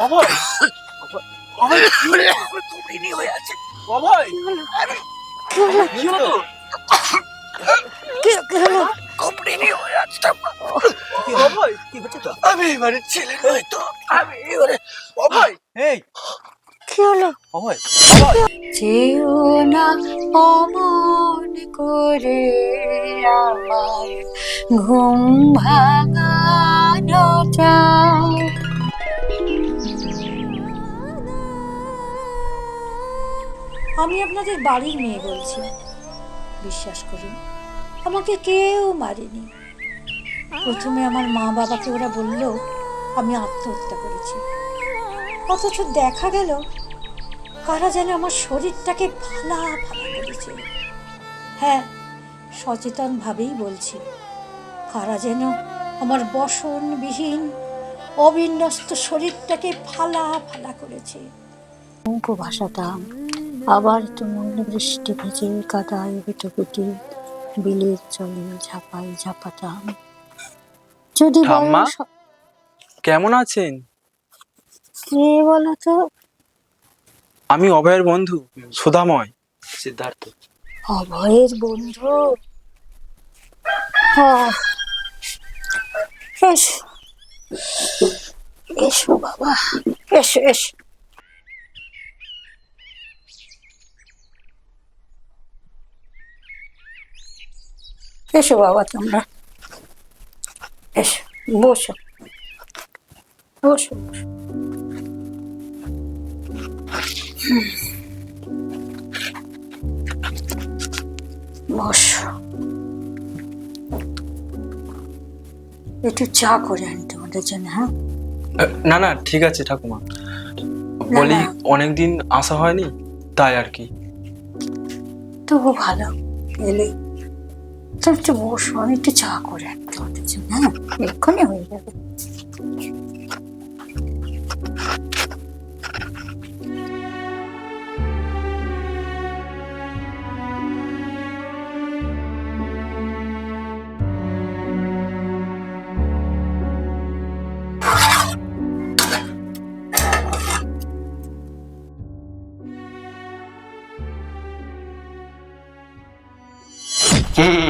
অভয় অভয় কি হয়ে আছে। অভয় কি হলো হয়ে আমি এবারে ছেলে নই তো আমি এবারে অভয় এই কি হলো? অভয় যেও না অমন করে আমার ঘুম ভাঙানোটা আমি আপনাদের বাড়ির মেয়ে বলছি। বিশ্বাস করুন, আমাকে কেউ মারেনি। প্রথমে আমার মা বাবাকে ওরা বলল, আমি আত্মহত্যা করেছি। অথচ দেখা গেল, কারা যেন আমার শরীরটাকে ফালা ফালা করেছে। হ্যাঁ সচেতনভাবেই বলছি, কারা যেন আমার বসনবিহীন, অবিন্যস্ত শরীরটাকে ফালা ফালা করেছে। উপভাষাতাম আবার তুমুল বৃষ্টি ভেজে কাদায় গুটি বিলের জলে ঝাপাই ঝাপাতাম যদি ঠাম্মা? কেমন আছেন? কে বলো তো আমি অভয়ের বন্ধু সুধাময়। সিদ্ধার্থ। অভয়ের বন্ধু? আহ, এসো এসো বাবা এসো এসো। এসো বাবা তোমরা। এসো বসো। বসো বসো। একটু চা করে আনি তোমাদের জন্য হ্যাঁ? না না ঠিক আছে ঠাকুমা। বলি অনেকদিন আসা হয়নি তাই আর কি। তবু ভালো এলে তুমি একটু বসো আমি একটু চা করে আনি তোমাদের জন্য হ্যাঁ এক্ষুনি হয়ে যাবে হুম।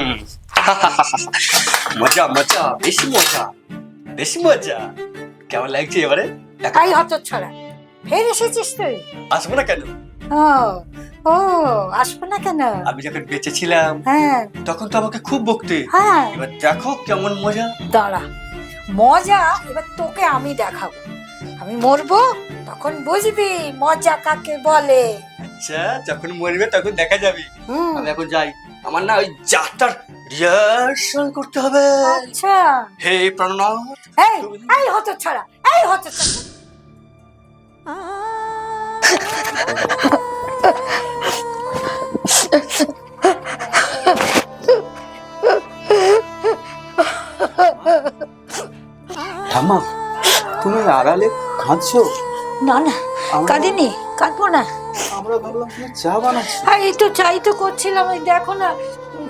মজা মজা বেশি মজা বেশি মজা। কেমন লাগছে এবারে? এই হত ছড়া ফের এসেছিস তুই? আসব না কেন? ও ও আসব না কেন? আমি যখন বেঁচে ছিলাম হ্যাঁ। তখন তো আমাকে খুব বকতে। হ্যাঁ। এবার দেখো কেমন মজা। দাঁড়া। মজা এবার তোকে আমি দেখাবো। আমি মরবো তখন বুঝবি মজা কাকে বলে। আচ্ছা যখন মরবে তখন দেখা যাবে। আমি এখন যাই। আমার না ওই যাত্রার রিহার্সাল করতে হবে। আচ্ছা। হে প্রাণনাথ এই এই হত ছড়া এই হত ঠাম্মা তুমি আড়ালে কাঁদছো? না না কাঁদিনি কাঁদবো না। আমরা ভাবলাম চা বানাচ্ছো। এই তো চাই তো করছিলাম এই দেখো না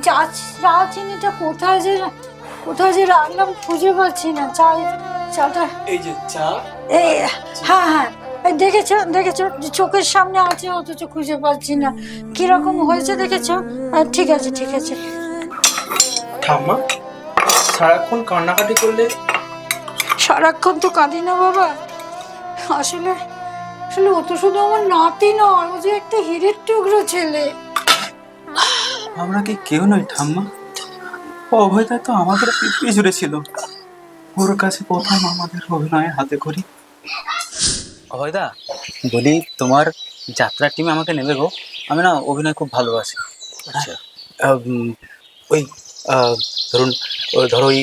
চা চা চিনিটা কোথায় যে কোথায় যে রাখলাম খুঁজে পাচ্ছি না। চা চাটা এই যে চা। এই হ্যাঁ হ্যাঁ। দেখেছ দেখেছ? চোখের সামনে আছে অথচ খুঁজে পাচ্ছি না। কীরকম হয়েছে দেখেছ? ঠিক আছে ঠিক আছে। ঠাম্মা সারাক্ষণ কান্নাকাটি করলে সারাক্ষণ তো কাঁদি না বাবা। আসলে আসলে ও তো শুধু আমার নাতি নয় ও যে একটা হিরের টুকরো ছেলে। আমরা কি কেউ নই ঠাম্মা? অভয়দা তো আমাদের পৃথিবী জুড়ে ছিল। ওর কাছে প্রথম আমাদের অভিনয়ে হাতে করি। অভয়দা বলি তোমার যাত্রার টিমে আমাকে নেবে গো। আমি না অভিনয় খুব ভালোবাসি। আচ্ছা। ওই ধরুন ওই ধরো ওই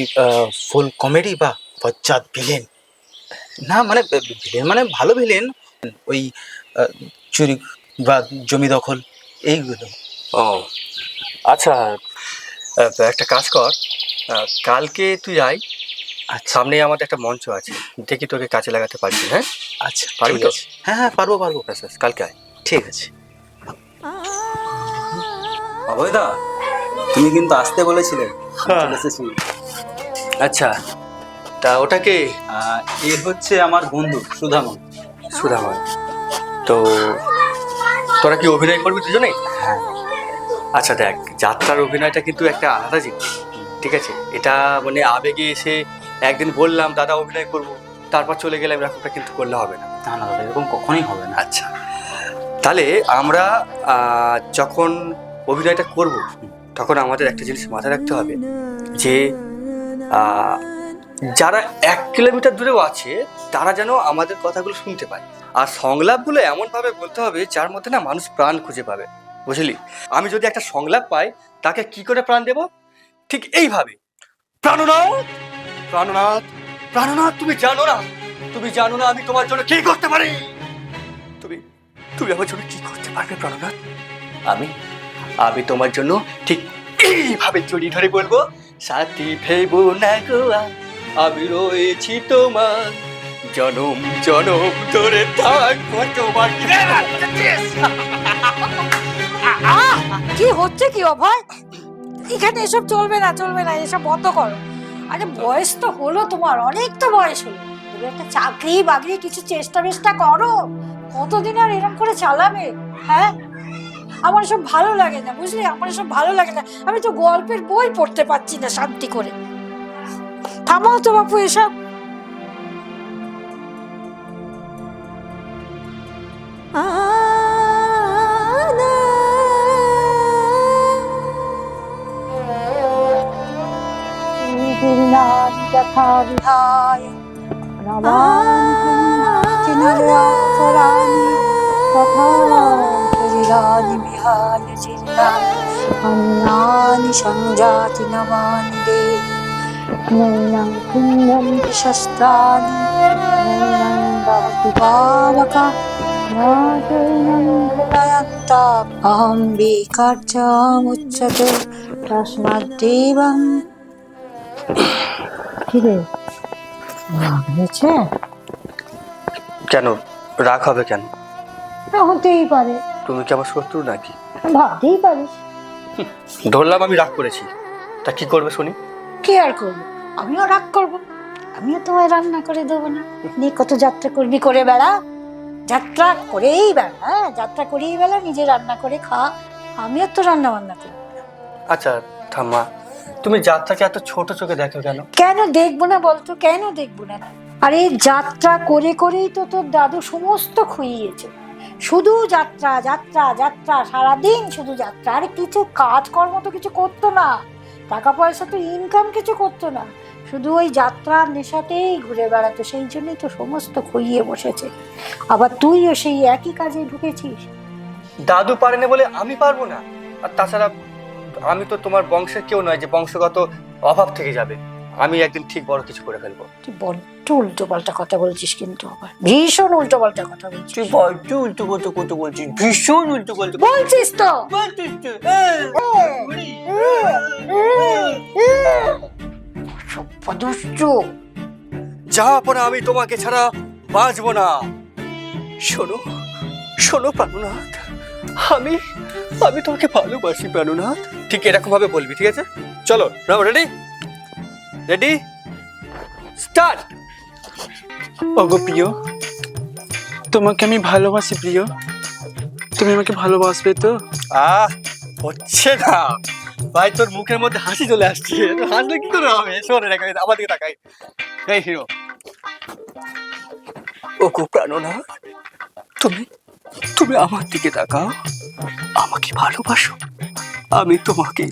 ফুল কমেডি বা বজ্জাত ভিলেন না মানে ভিলেন মানে ভালো ভিলেন ওই চুরি বা জমি দখল এইগুলো। ও আচ্ছা একটা কাজ কর। কালকে তুই আয়। আচ্ছা। সামনে আমাদের একটা মঞ্চ আছে। দেখি তোকে কাজে লাগাতে পারবি হ্যাঁ? আচ্ছা পারবি তো? হ্যাঁ হ্যাঁ পারব পারব। কালকে আয়। ঠিক আছে। অভয়দা তুমি কিন্তু আসতে বলেছিলে। এসেছি। আচ্ছা তা ওটাকে এ হচ্ছে আমার বন্ধু সুধামন। সুধামন। তো তোরা কি অভিনয় করবি দুজনে? হ্যাঁ। আচ্ছা দেখ যাত্রার অভিনয়টা কিন্তু একটা আলাদা জিনিস। ঠিক আছে? এটা মানে আবেগে এসে একদিন বললাম দাদা অভিনয় করব। তারপর চলে গেলাম এরকমটা কিন্তু করলে হবে না। না না দাদা এরকম কখনোই হবে না। আচ্ছা। তাহলে আমরা যখন অভিনয়টা করব তখন আমাদের একটা জিনিস মাথায় রাখতে হবে যে যারা এক কিলোমিটার দূরেও আছে তারা যেন আমাদের কথাগুলো শুনতে পায়। আর সংলাপগুলো এমনভাবে বলতে হবে যার মধ্যে না মানুষ প্রাণ খুঁজে পাবে। বুঝলি? আমি যদি একটা সংলাপ পাই তাকে কি করে প্রাণ দেব? ঠিক এইভাবে। প্রাণনাথ! প্রাণনাথ! প্রাণনাথ তুমি জানো না? তুমি জানো না আমি তোমার জন্য কি করতে পারি? তুমি তুমি আমার জন্য কি করতে পারবে প্রাণনাথ? আমি আমি তোমার জন্য ঠিক এইভাবে জড়িয়ে ধরে বলব সাথী ভেব না গো আর, আমি রয়েছি তোমার। জনম জনম ধরে থাকব তোমার। কি হচ্ছে কি অভয়? এখানে এসব চলবে না চলবে না, এসব বন্ধ করো। আরে বয়স তো হলো তোমার অনেক তো বয়স হলো। এবার একটা চাকরি বাকরি কিছু চেষ্টা বেষ্টা করো। কতদিন আর এরকম করে চালাবে? হ্যাঁ? আমার এসব ভালো লাগে না, বুঝলি? আমার এসব ভালো লাগে না। আমি তো গল্পের বই পড়তে পারছি না শান্তি করে। থামাও তো বাপু এসব। যথা বিহায় নবানি তথা শরীরানি বিহায় চিন্তানি अन्नानि सञ्जाति नवानि देहि नैनं कुन्दन्ति शस्त्राणि नैनं भवति पावका न चैनं কিরে হয়েছে কেন? রাগ হবে কেন? না হতেই পারে। তুমি কি আমার শত্রু নাকি? ভাবতেই পারিস ধরলাম আমি রাগ করেছি। তা কি করবে শুনি? কে আর করব? আমিও রাগ করব। আমিও তোমায় রান্না করে দেবো না। নিয়ে কত যাত্রা করবি করে বেড়া। যাত্রা করেই বেড়া হ্যাঁ? যাত্রা করেই বেলা নিজে রান্না করে খা। আমিও তো রান্না বান্না করি। আচ্ছা ঠাম্মা তুমি যাত্রাকে এত ছোট চোখে দেখো কেন? কেন দেখব না বলতো? কেন দেখব না? আরে যাত্রা করে করেই তো তোর দাদু সমস্ত খুইয়েছে। শুধু যাত্রা যাত্রা যাত্রা সারাদিন শুধু যাত্রা। আরে কিছু কাজকর্ম তো কিছু করতো না। টাকা পয়সা তো ইনকাম কিছু করতো না। শুধু ওই যাত্রার নেশাতেই ঘুরে বেড়াতো। সেই জন্যই তো সমস্ত খুইয়ে বসেছে। আবার তুইও সেই একই কাজে ঢুকেছিস। দাদু পারেনি বলে আমি পারব না। আর তাছাড়া আমি তো তোমার বংশের কেউ নয় যে বংশগত অভাব থেকে যাবে। আমি একদিন ঠিক বড় কিছু করে ফেলব। তুই বড্ড উল্টো পাল্টা কথা বলছিস কিন্তু আবার। ভীষণ উল্টো পাল্টা কথা বলছিস। তুই বড্ড উল্টো কথা কথা বলছিস ভীষণ উল্টো কথা বলছিস তো। সভ্যদুষ্ট যাহাপনা আমি তোমাকে ছাড়া বাঁচবো না। শোনো শোনো প্রাণনাথ। আমি আমি তোমাকে ভালোবাসি প্রাণনাথ। ঠিক এরকম ভাবে বলবি ঠিক আছে? চলো রাম রেডি রেডি স্টার্ট ওগো প্রিয় তোমাকে আমি ভালোবাসি প্রিয়। তুমি আমাকে ভালোবাসবে তো? আহ হচ্ছে না। ভাই তোর মুখের মধ্যে হাসি চলে আসছে। হাসলে কি করে হবে? শোন রেখে আমার দিকে তাকাই। এই হিরো। ও গো প্রাণনাথ তুমি তুমি আমার দিকে তাকাও। আমাকে ভালোবাসো। আমি তোমাকে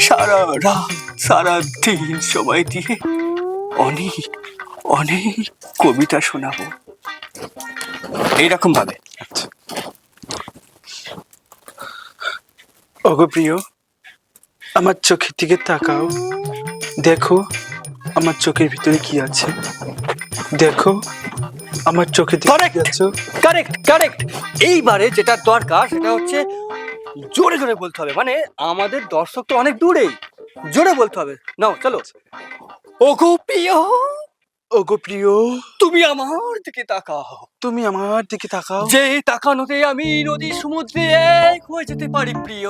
সারা রাত, সারা দিন সময় দিয়ে অনেক অনেক কবিতা শোনাবো। এইরকম ভাবে। ওগো প্রিয়, আমার চোখের দিকে তাকাও। দেখো আমার চোখের ভিতরে কি আছে। দেখো আমার চোখে কারেক্ট কারেক্ট কারেক্ট এইবারে যেটা দরকার সেটা হচ্ছে জোরে জোরে বলতে হবে। মানে আমাদের দর্শক তো অনেক দূরেই। জোরে বলতে হবে। নাও চলো। ওগো প্রিয়। ওগো প্রিয়। তুমি আমার দিকে তাকাও। তুমি আমার দিকে তাকাও। যে তাকানোতে আমি নদী সমুদ্রে এক হয়ে যেতে পারি প্রিয়।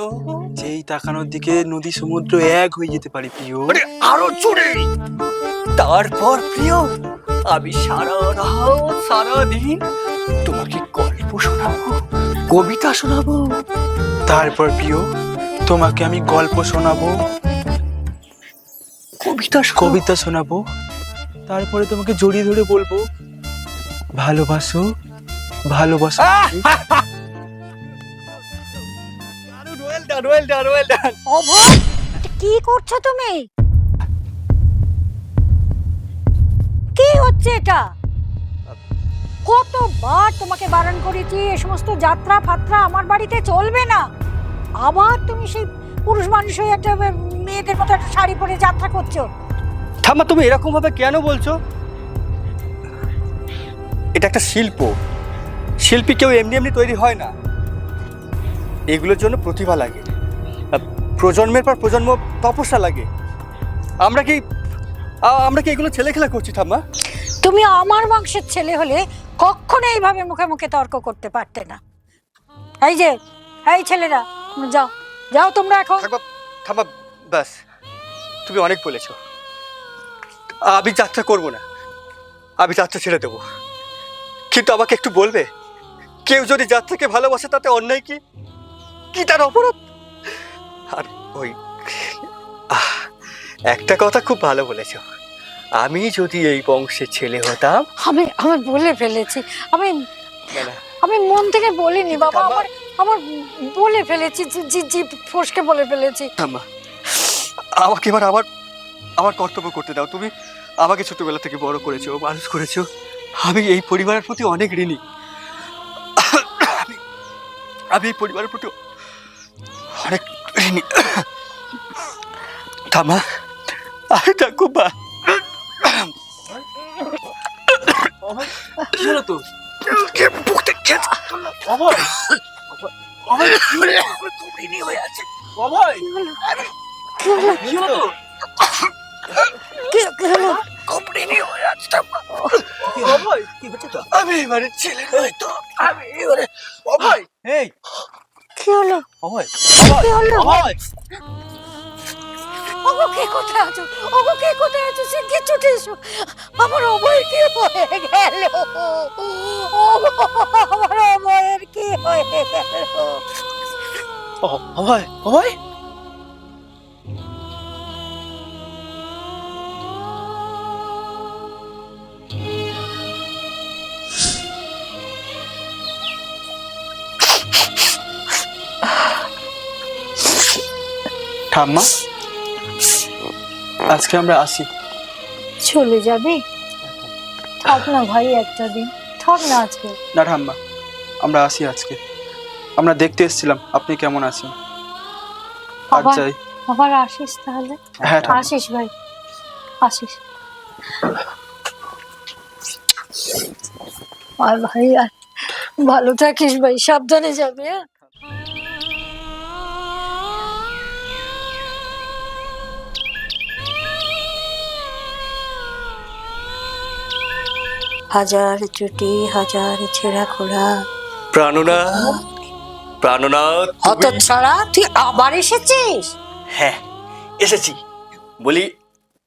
যেই তাকানোর দিকে নদী সমুদ্র এক হয়ে যেতে পারি প্রিয়। আরও জোরে! তারপর প্রিয় আমি সারা রাত সারা দিন তোমাকে গল্প শোনাবো কবিতা শোনাবো। তারপর প্রিয় তোমাকে আমি গল্প শোনাবো। কবিতা কবিতা শোনাবো। তারপরে তোমাকে জড়িয়ে ধরে বলব ভালোবাসো ভালোবাসো। কি করছ তুমি? কি হচ্ছে এটা? কতবার তোমাকে বারণ করেছি এ সমস্ত যাত্রা ফাত্রা আমার বাড়িতে চলবে না। আবার তুমি সেই পুরুষ মানুষ হয়ে একটা মেয়েদের মতো একটা শাড়ি পরে যাত্রা করছ। ঠাম্মা তুমি এরকম ভাবে কেন বলছো? এটা একটা শিল্প। শিল্পী কেউ এমনি এমনি তৈরি হয় না। এগুলোর জন্য প্রতিভা লাগে। প্রজন্মের পর প্রজন্ম তপস্যা লাগে। আমরা কি আমরা কি এগুলো ছেলে খেলা করছি ঠাম্মা? তুমি আমার বংশের ছেলে হলে কখনো এইভাবে মুখে মুখে তর্ক করতে পারতে না। এই যে এই ছেলেরা যাও যাও তোমরা এখন। ঠাম্মা ব্যাস তুমি অনেক বলেছ। আমি যাত্রা করব না। আমি যাত্রা ছেড়ে দেবো। কিন্তু আমাকে একটু বলবে কেউ যদি যাত্রাকে ভালোবাসে তাতে অন্যায় কি? কি তার অপরাধ? আর ওই একটা কথা খুব ভালো বলেছ। আমি যদি এই বংশের ছেলে হতাম আমি আমি বলে ফেলেছি। আমি আমি মন থেকে বলিনি বাবা। আমার- আমার বলে ফেলেছি জি জি ফসকে বলে ফেলেছি। আমাকে এবার আমার আমার কর্তব্য করতে দাও। তুমি আমাকে ছোটবেলা থেকে বড় করেছ মানুষ করেছ। আমি এই পরিবারের প্রতি অনেক ঋণী। আমি- আমি এই পরিবারের প্রতি অনেক ঋণী। ঠাম্মা আমি ঠাকুমা। তো। খেয়েছে অভয়। অভয় কুমিনি হয়ে আছে। অভয়। কি হলো? কি হলো তো। কি কি কি আমি এবারে ছেলে নই তো আমি এবারে অভয়। এই কি হলো? অভয়। কি হলো? অভয়। ওগো কে কোথায় আছো? ওগো কে কোথায় আছো? শিগগির ছুটে এসো। আমার অভয় কি হয়ে গেল? আমার অভয়ের কি হয়ে গেল? অভয় অভয়? ঠাম্মা আজকে আমরা আসি। চলে যাবে? থাক না ভাই একটা দিন। থাক না আজকে। না ঠাম্মা আমরা আসি আজকে। আমরা দেখতে এসেছিলাম আপনি কেমন আছেন? আর আবার যাই। আবার আসিস তাহলে? হ্যাঁ ঠাম্মা। আসিস ভাই। আসিস। আর ভাই আর ভালো থাকিস ভাই সাবধানে যাবে হ্যাঁ? হাজার চুটি হাজার ছেঁড়া খোলা প্রাণনা প্রাণনা হত ছাড়া তুই আবার এসেছিস? হ্যাঁ এসেছি। বলি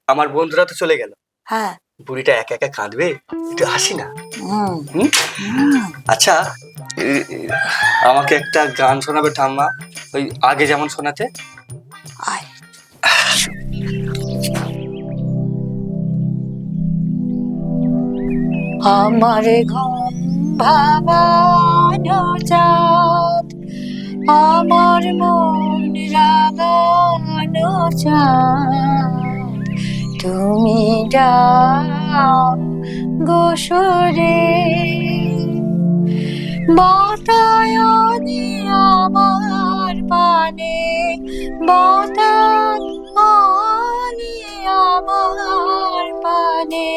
আমার বন্ধুরা তো চলে গেল। হ্যাঁ। বুড়িটা একা একা কাঁদবে? একটু হাসি না? আচ্ছা আমাকে একটা গান শোনাবে ঠাম্মা ওই আগে যেমন শোনাতে। আয়। আমার ঘুম ভাঙানো চাঁদ, আমার মন রাগানো চাঁদ। তুমি যাও গোসরে, বাতায়নি আমার পানে, বাতায়নি আমার পানে।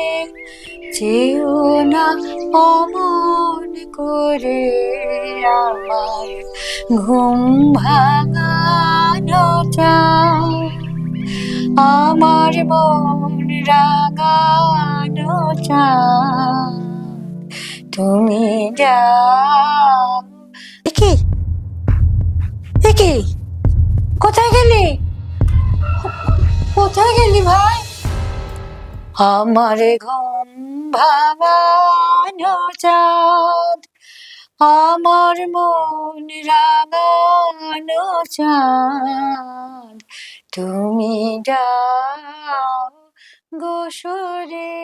যেও না অমন করে আমার ঘুম ভাঙানো চাও আমার মন চাঁদ। তুমি যাও। কি কি কোথায় গেলি? কোথায় গেলি ভাই? আমার ঘুম ভাঙানো চাঁদ আমার মন রাঙানো চাঁদ। তুমি যাও গোসরে